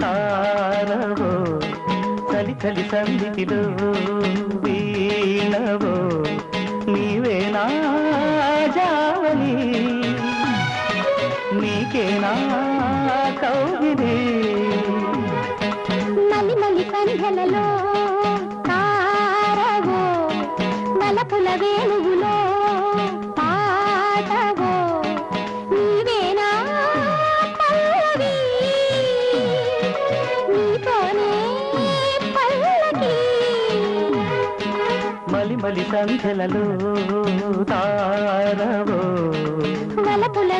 తారవో చలి చలి సందిటిలో వీణవో నీవే నా జావలి. నీకేనా కౌగిలి. మలి మలి సంధ్యలలో తారవో వలపుల వేణువు మలి సంధ్యలలో తారవో. వలపుల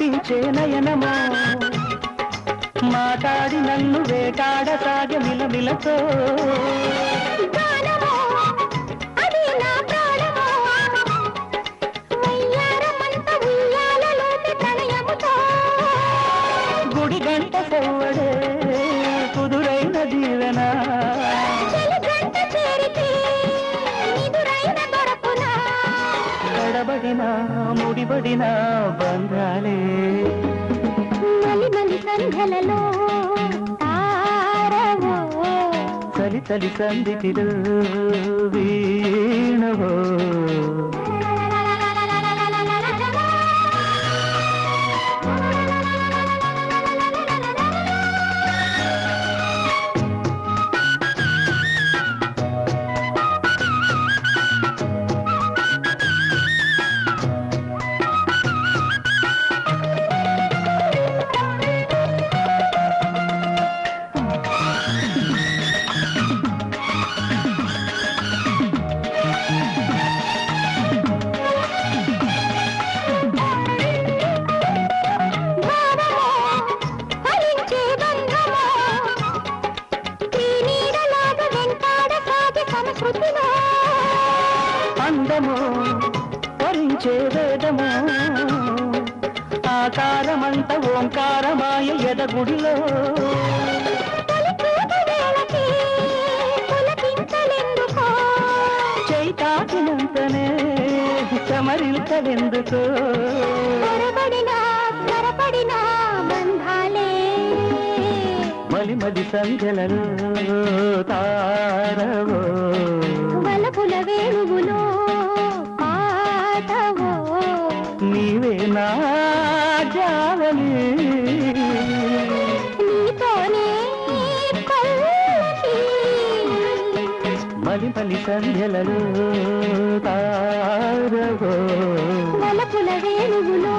జపించే నయనమో? మాటాడి నన్ను వేటాడసాగ మిలమిలతో. వయ్యారమంత ఉయ్యాలలోని ప్రణయముతో. గుడి గంట సవ్వడే కడబడిన ముడిబడిన బంధాలే. మలి మలి సంధ్యలలో తారవో. చలి చలి సందిటిలో సంస్కృతిలో అందము వరించే వేదము. ఆకారమంత ఓంకారమాయ ఎదగుడిలో. చైతాకినంతనే చమరిల్చలెందుకో. పొరబడిన త్వరపడిన బంధాలే. మలి మలి సంధ్యలలో తారవో జావలి మలి మలి సంధ్యలలో తారవో. వలపుల వేణువులో